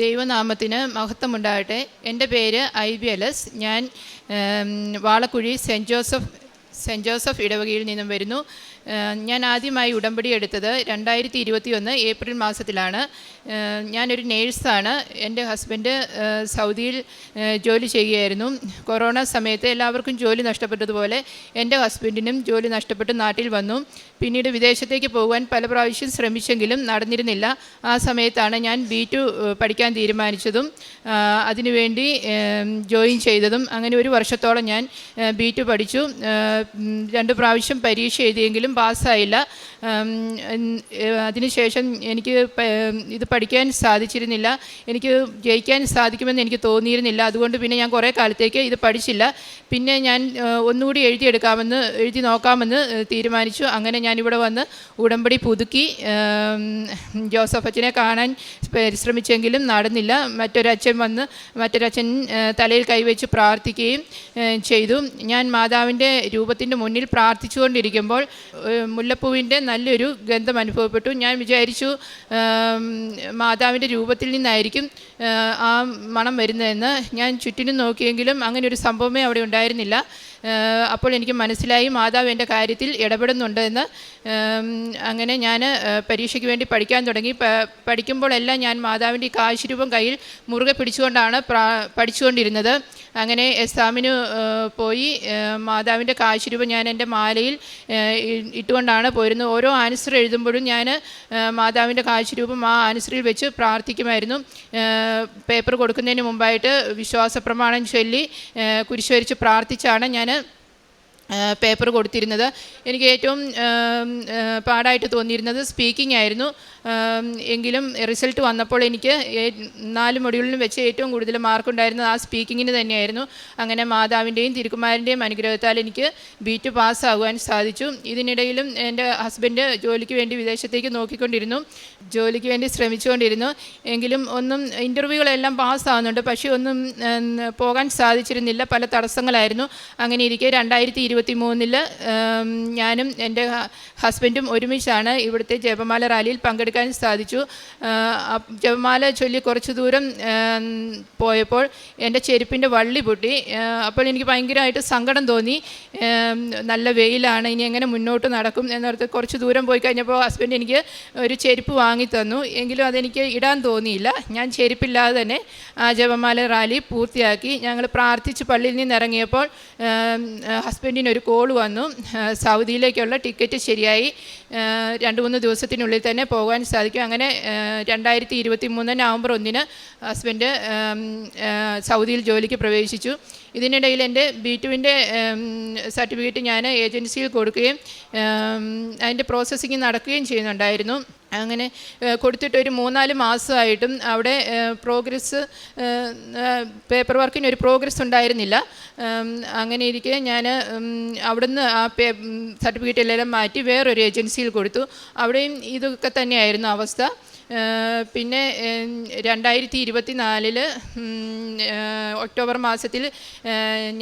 ദൈവനാമത്തിന് മഹത്വമുണ്ടാകട്ടെ. എന്റെ പേര് ഐ ബി എൽ എസ് ഞാൻ Valakuzhy saint Joseph saint Joseph ഇടവകയിൽ നിന്നും വരുന്നു. ഞാൻ ആദ്യമായി ഉടമ്പടി എടുത്തത് രണ്ടായിരത്തി ഇരുപത്തി ഒന്ന് ഏപ്രിൽ മാസത്തിലാണ്. ഞാനൊരു നേഴ്സാണ്. എന്റെ ഹസ്ബൻഡ് സൗദിയിൽ ജോലി ചെയ്യുകയായിരുന്നു. കൊറോണ സമയത്ത് എല്ലാവർക്കും ജോലി നഷ്ടപ്പെട്ടതുപോലെ എന്റെ ഹസ്ബൻഡിനും ജോലി നഷ്ടപ്പെട്ട് നാട്ടിൽ വന്നു. പിന്നീട് വിദേശത്തേക്ക് പോകാൻ പല പ്രാവശ്യം ശ്രമിച്ചെങ്കിലും നടന്നിരുന്നില്ല. ആ സമയത്താണ് ഞാൻ ബി ടു പഠിക്കാൻ തീരുമാനിച്ചതും അതിനുവേണ്ടി ജോയിൻ ചെയ്തതും. അങ്ങനെ ഒരു വർഷത്തോളം ഞാൻ ബി ടു പഠിച്ചു. രണ്ട് പ്രാവശ്യം പരീക്ഷ എഴുതിയെങ്കിലും പാസ്സായില്ല. ഉം, ഉം, അതിനുശേഷം എനിക്ക് ഇത് പഠിക്കാൻ സാധിച്ചിരുന്നില്ല. എനിക്ക് ജയിക്കാൻ സാധിക്കുമെന്ന് എനിക്ക് തോന്നിയിരുന്നില്ല. അതുകൊണ്ട് പിന്നെ ഞാൻ കുറേ കാലത്തേക്ക് ഇത് പഠിച്ചില്ല. പിന്നെ ഞാൻ ഒന്നുകൂടി എഴുതിയെടുക്കാമെന്ന് എഴുതി നോക്കാമെന്ന് തീരുമാനിച്ചു. അങ്ങനെ ഞാനിവിടെ വന്ന് ഉടമ്പടി പുതുക്കി ജോസഫ് അച്ഛനെ കാണാൻ പരിശ്രമിച്ചെങ്കിലും നടന്നില്ല. മറ്റൊരച്ഛൻ വന്ന് മറ്റൊരച്ഛൻ തലയിൽ കൈവച്ച് പ്രാർത്ഥിക്കുകയും ചെയ്തു. ഞാൻ മാതാവിന്റെ രൂപത്തിന്റെ മുന്നിൽ പ്രാർത്ഥിച്ചുകൊണ്ടിരിക്കുമ്പോൾ മുല്ലപ്പൂവിന്റെ നല്ലൊരു ഗന്ധം അനുഭവപ്പെട്ടു. ഞാൻ വിചാരിച്ചു മാതാവിന്റെ രൂപത്തിൽ നിന്നായിരിക്കും ആ മണം വരുന്നതെന്ന്. ഞാൻ ചുറ്റിനും നോക്കിയെങ്കിലും അങ്ങനെ ഒരു സംഭവമേ അവിടെ ഉണ്ടായിരുന്നില്ല. അപ്പോൾ എനിക്ക് മനസ്സിലായി മാതാവ് എന്റെ കാര്യത്തിൽ ഇടപെടുന്നുണ്ടെന്ന് എന്ന്. അങ്ങനെ ഞാൻ പരീക്ഷയ്ക്ക് വേണ്ടി പഠിക്കാൻ തുടങ്ങി. പഠിക്കുമ്പോഴെല്ലാം ഞാൻ മാതാവിന്റെ ഈ കാശുരൂപം കയ്യിൽ മുറുകെ പിടിച്ചുകൊണ്ടാണ് പഠിച്ചുകൊണ്ടിരുന്നത്. അങ്ങനെ എക്സാമിന് പോയി മാതാവിന്റെ കാശുരൂപം ഞാൻ എന്റെ മാലയിൽ ഇട്ടുകൊണ്ടാണ് പോയിരുന്നത്. ഓരോ ആൻസർ എഴുതുമ്പോഴും ഞാൻ മാതാവിന്റെ കാശിരൂപം ആ ആൻസറിൽ വെച്ച് പ്രാർത്ഥിക്കുമായിരുന്നു. പേപ്പർ കൊടുക്കുന്നതിന് മുമ്പായിട്ട് വിശ്വാസ പ്രമാണം ചൊല്ലി കുരിശ്വരിച്ച് കുരിശ് പ്രാർത്ഥിച്ചാണ് ഞാൻ it. പേപ്പർ കൊടുത്തിരുന്നത്. എനിക്ക് ഏറ്റവും പാടായിട്ട് തോന്നിയിരുന്നത് സ്പീക്കിംഗ് ആയിരുന്നു. എങ്കിലും റിസൾട്ട് വന്നപ്പോൾ എനിക്ക് നാല് മൊഡ്യൂളിലും വെച്ച് ഏറ്റവും കൂടുതൽ മാർക്ക് ഉണ്ടായിരുന്നത് ആ സ്പീക്കിങ്ങിന് തന്നെയായിരുന്നു. അങ്ങനെ മാതാവിന്റെയും തിരുക്കുമാരന്റെയും അനുഗ്രഹത്താൽ എനിക്ക് ബി ടു പാസ്സാകുവാൻ സാധിച്ചു. ഇതിനിടയിലും എന്റെ ഹസ്ബൻഡ് ജോലിക്ക് വേണ്ടി വിദേശത്തേക്ക് നോക്കിക്കൊണ്ടിരുന്നു. ജോലിക്ക് വേണ്ടി ശ്രമിച്ചുകൊണ്ടിരുന്നു. എങ്കിലും ഒന്നും ഇന്റർവ്യൂകളെല്ലാം പാസ്സാകുന്നുണ്ട് പക്ഷേ ഒന്നും പോകാൻ സാധിച്ചിരുന്നില്ല. പല തടസ്സങ്ങളായിരുന്നു. അങ്ങനെ ഇരിക്കെ രണ്ടായിരത്തി ഇരുപത്തി മൂന്നിൽ ഞാനും എന്റെ ഹസ്ബൻഡും ഒരുമിച്ചാണ് ഇവിടുത്തെ ജപമാല റാലിയിൽ പങ്കെടുക്കാൻ സാധിച്ചു. ജപമാല ചൊല്ലി കുറച്ച് ദൂരം പോയപ്പോൾ എന്റെ ചെരുപ്പിന്റെ വള്ളി പൊട്ടി. അപ്പോൾ എനിക്ക് ഭയങ്കരമായിട്ട് സങ്കടം തോന്നി. നല്ല വെയിലാണ് ഇനി എങ്ങനെ മുന്നോട്ട് നടക്കും എന്നോർത്ത് കുറച്ച് ദൂരം പോയി കഴിഞ്ഞപ്പോൾ ഹസ്ബൻഡ് എനിക്ക് ഒരു ചെരുപ്പ് വാങ്ങി തന്നു. എങ്കിലും അതെനിക്ക് ഇടാൻ തോന്നിയില്ല. ഞാൻ ചെരുപ്പില്ലാതെ തന്നെ ആ ജപമാല റാലി പൂർത്തിയാക്കി. ഞങ്ങൾ പ്രാർത്ഥിച്ച് പള്ളിയിൽ നിന്ന് ഇറങ്ങിയപ്പോൾ ഹസ്ബൻഡിന് ഒരു കോൾ വന്നു. സൗദിയിലേക്കുള്ള ടിക്കറ്റ് ശരിയായി. രണ്ട് മൂന്ന് ദിവസത്തിനുള്ളിൽ തന്നെ പോകാൻ സാധിക്കും. അങ്ങനെ രണ്ടായിരത്തി ഇരുപത്തി മൂന്ന് നവംബർ ഒന്നിന് ഹസ്ബൻഡ് സൗദിയിൽ ജോലിക്ക് പ്രവേശിച്ചു. ഇതിനിടയിൽ എന്റെ ബി ടുവിന്റെ സർട്ടിഫിക്കറ്റ് ഞാൻ ഏജൻസിയിൽ കൊടുക്കുകയും അതിന്റെ പ്രോസസ്സിങ് നടക്കുകയും ചെയ്യുന്നുണ്ടായിരുന്നു. അങ്ങനെ കൊടുത്തിട്ട് ഒരു മൂന്നാൽ മാസമായിട്ടും അവിടെ പ്രോഗ്രസ് പേപ്പർ വർക്കിന് ഒരു പ്രോഗ്രസ് ഉണ്ടായിരുന്നില്ല. അങ്ങനെ ഇരിക്കെ ഞാൻ അവിടുന്ന് ആ പേ സർട്ടിഫിക്കറ്റ് എല്ലാം മാറ്റി വേറൊരു ഏജൻസിയിൽ കൊടുത്തു. അവിടെയും ഇതൊക്കെ തന്നെയായിരുന്നു അവസ്ഥ. പിന്നെ രണ്ടായിരത്തി ഇരുപത്തി നാലിൽ ഒക്ടോബർ മാസത്തിൽ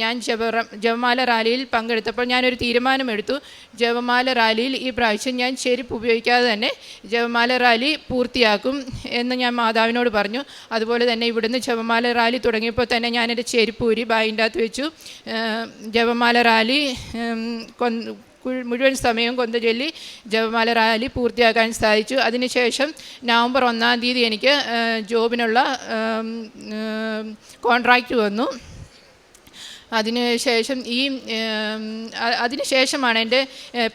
ഞാൻ ജപറ ജപമാല റാലിയിൽ പങ്കെടുത്തപ്പോൾ ഞാനൊരു തീരുമാനമെടുത്തു. ജപമാല റാലിയിൽ ഈ പ്രാവശ്യം ഞാൻ ചെരുപ്പ് ഉപയോഗിക്കാതെ തന്നെ ജപമാല റാലി പൂർത്തിയാക്കും എന്ന് ഞാൻ മാതാവിനോട് പറഞ്ഞു. അതുപോലെ തന്നെ ഇവിടുന്ന് ജപമാല റാലി തുടങ്ങിയപ്പോൾ തന്നെ ഞാനെന്റെ ചെരുപ്പ് ഊരി ബായിന്റെ അകത്ത് വെച്ചു ജപമാല റാലി മുഴുവൻ സമയവും കൊന്ത ചൊല്ലി ജപമാല റാലി പൂർത്തിയാക്കാൻ സാധിച്ചു. അതിനുശേഷം നവംബർ ഒന്നാം തീയതി എനിക്ക് ജോബിനുള്ള കോൺട്രാക്റ്റ് വന്നു. അതിനുശേഷം ഈ അതിനുശേഷമാണ് എന്റെ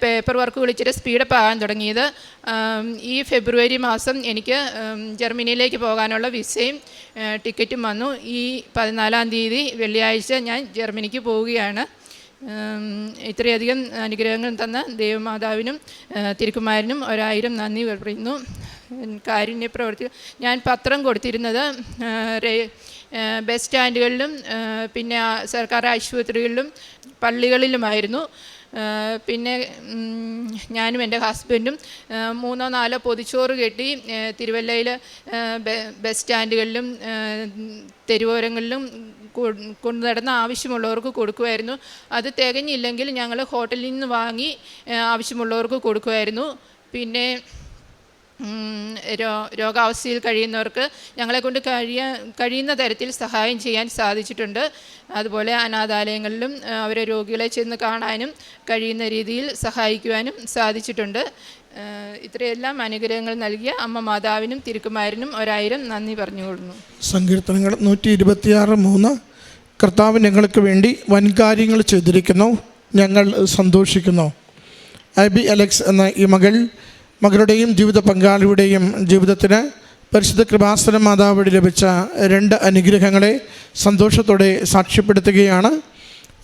പേപ്പർ വർക്കുകൾ ഇച്ചിരി സ്പീഡപ്പ് ആകാൻ തുടങ്ങിയത്. ഈ ഫെബ്രുവരി മാസം എനിക്ക് ജർമ്മനിയിലേക്ക് പോകാനുള്ള വിസയും ടിക്കറ്റും വന്നു. ഈ പതിനാലാം തീയതി വെള്ളിയാഴ്ച ഞാൻ ജർമ്മനിക്ക് പോവുകയാണ്. ഇത്രയധികം അനുഗ്രഹങ്ങൾ തന്ന ദേവമാതാവിനും തിരുക്കുമാരനും ഒരായിരം നന്ദി പറയുന്നു. കാരുണ്യ പ്രവർത്തി ഞാൻ പത്രം കൊടുത്തിരുന്നത് ബസ് സ്റ്റാൻഡുകളിലും പിന്നെ സർക്കാർ ആശുപത്രികളിലും പള്ളികളിലുമായിരുന്നു. പിന്നെ ഞാനും എന്റെ ഹസ്ബൻഡും മൂന്നോ നാലോ പൊതിച്ചോറ് കെട്ടി തിരുവല്ലയിലെ ബസ് സ്റ്റാൻഡുകളിലും തെരുവോരങ്ങളിലും കൊണ്ടു നടന്ന ആവശ്യമുള്ളവർക്ക് കൊടുക്കുമായിരുന്നു. അത് തികഞ്ഞില്ലെങ്കിൽ ഞങ്ങൾ ഹോട്ടലിൽ നിന്ന് വാങ്ങി ആവശ്യമുള്ളവർക്ക് കൊടുക്കുമായിരുന്നു. പിന്നെ രോ രോഗാവസ്ഥയിൽ കഴിയുന്നവർക്ക് ഞങ്ങളെ കൊണ്ട് കഴിയ കഴിയുന്ന തരത്തിൽ സഹായം ചെയ്യാൻ സാധിച്ചിട്ടുണ്ട്. അതുപോലെ അനാഥാലയങ്ങളിലും അവരെ രോഗികളെ ചെന്ന് കാണാനും കഴിയുന്ന രീതിയിൽ സഹായിക്കുവാനും സാധിച്ചിട്ടുണ്ട്. ഇത്രയെല്ലാം അനുഗ്രഹങ്ങൾ നൽകിയ അമ്മ മാതാവിനും തിരുക്കുമാരനും ഒരായിരം നന്ദി പറഞ്ഞുകൊള്ളുന്നു. സങ്കീർത്തനങ്ങൾ നൂറ്റി ഇരുപത്തിയാറ് മൂന്ന്. കർത്താവ് ഞങ്ങൾക്ക് വേണ്ടി വൻകാര്യങ്ങൾ ചെയ്തിരിക്കുന്നു. ഞങ്ങൾ സന്തോഷിക്കുന്നു. ആബി അലക്സ് എന്ന ഈ മകൾ മകളുടെയും ജീവിത പങ്കാളിയുടെയും ജീവിതത്തിന് പരിശുദ്ധ കൃപാസന മാതാവ് വഴി ലഭിച്ച രണ്ട് അനുഗ്രഹങ്ങളെ സന്തോഷത്തോടെ സാക്ഷ്യപ്പെടുത്തുകയാണ്.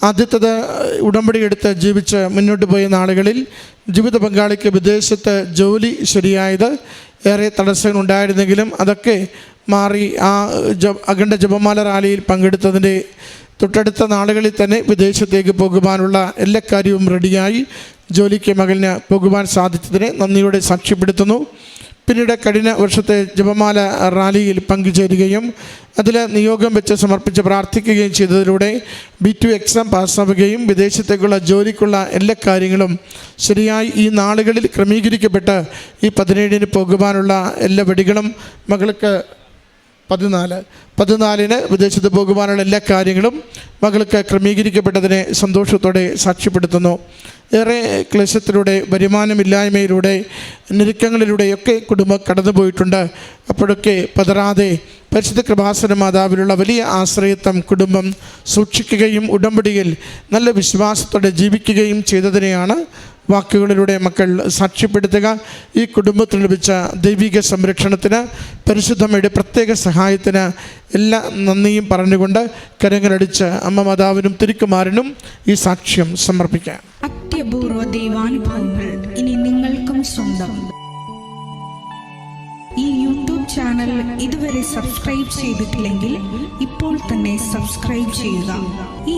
ആദ്യത്തത് ഉടമ്പടി എടുത്ത് ജീവിച്ച് മുന്നോട്ട് പോയ നാളുകളിൽ ജീവിത പങ്കാളിക്ക് വിദേശത്ത് ജോലി ശരിയായത് ഏറെ തടസ്സങ്ങൾ ഉണ്ടായിരുന്നെങ്കിലും അതൊക്കെ മാറി ആ ജ അഖണ്ഡ ജപമാല റാലിയിൽ പങ്കെടുത്തതിന്റെ തൊട്ടടുത്ത നാളുകളിൽ തന്നെ വിദേശത്തേക്ക് പോകുവാനുള്ള എല്ലാ കാര്യവും റെഡിയായി ജോലിക്ക് മകലിന് പോകുവാൻ സാധിച്ചതിനെ നന്ദിയോടെ സാക്ഷ്യപ്പെടുത്തുന്നു. പിന്നീട് കഴിഞ്ഞ വർഷത്തെ ജപമാല റാലിയിൽ പങ്കുചേരുകയും അതിൽ നിയോഗം വെച്ച് സമർപ്പിച്ച് പ്രാർത്ഥിക്കുകയും ചെയ്തതിലൂടെ ബി ടു എക്സാം പാസ്സാവുകയും വിദേശത്തേക്കുള്ള ജോലിക്കുള്ള എല്ലാ കാര്യങ്ങളും ശരിയായി ഈ നാളുകളിൽ ക്രമീകരിക്കപ്പെട്ട് ഈ പതിനേഴിന് പോകുവാനുള്ള എല്ലാ വടികളും മകൾക്ക് പതിനാല്. പതിനാലിന് വിദേശത്ത് പോകുവാനുള്ള എല്ലാ കാര്യങ്ങളും മകൾക്ക് ക്രമീകരിക്കപ്പെട്ടതിനെ സന്തോഷത്തോടെ സാക്ഷ്യപ്പെടുത്തുന്നു. ഏറെ ക്ലേശത്തിലൂടെ വരുമാനമില്ലായ്മയിലൂടെ ഞെരുക്കങ്ങളിലൂടെയൊക്കെ കുടുംബം കടന്നുപോയിട്ടുണ്ട്. അപ്പോഴൊക്കെ പതറാതെ പരിശുദ്ധ കൃപാസന മാതാവിലുള്ള വലിയ ആശ്രയത്വം കുടുംബം സൂക്ഷിക്കുകയും ഉടമ്പടിയിൽ നല്ല വിശ്വാസത്തോടെ ജീവിക്കുകയും ചെയ്തതിനെയാണ് വാക്കുകളിലൂടെ മക്കൾ സാക്ഷ്യപ്പെടുത്തുക. ഈ കുടുംബത്തിൽ ലഭിച്ച ദൈവിക സംരക്ഷണത്തിന് പരിശുദ്ധമ്മയുടെ പ്രത്യേക സഹായത്തിന് എല്ലാ നന്ദിയും പറഞ്ഞുകൊണ്ട് കരങ്ങളടിച്ച് അമ്മ മാതാവിനും തിരുക്കുമാരനും ഈ സാക്ഷ്യം സമർപ്പിക്കാം. അത്യപൂർവ ദൈവാനുഭവങ്ങൾ ഇനി നിങ്ങൾക്കും സ്വന്തം. ഈ യൂട്യൂബ് ചാനൽ ഇതുവരെ സബ്സ്ക്രൈബ് ചെയ്തിട്ടില്ലെങ്കിൽ ഇപ്പോൾ തന്നെ സബ്സ്ക്രൈബ് ചെയ്യുക. ഈ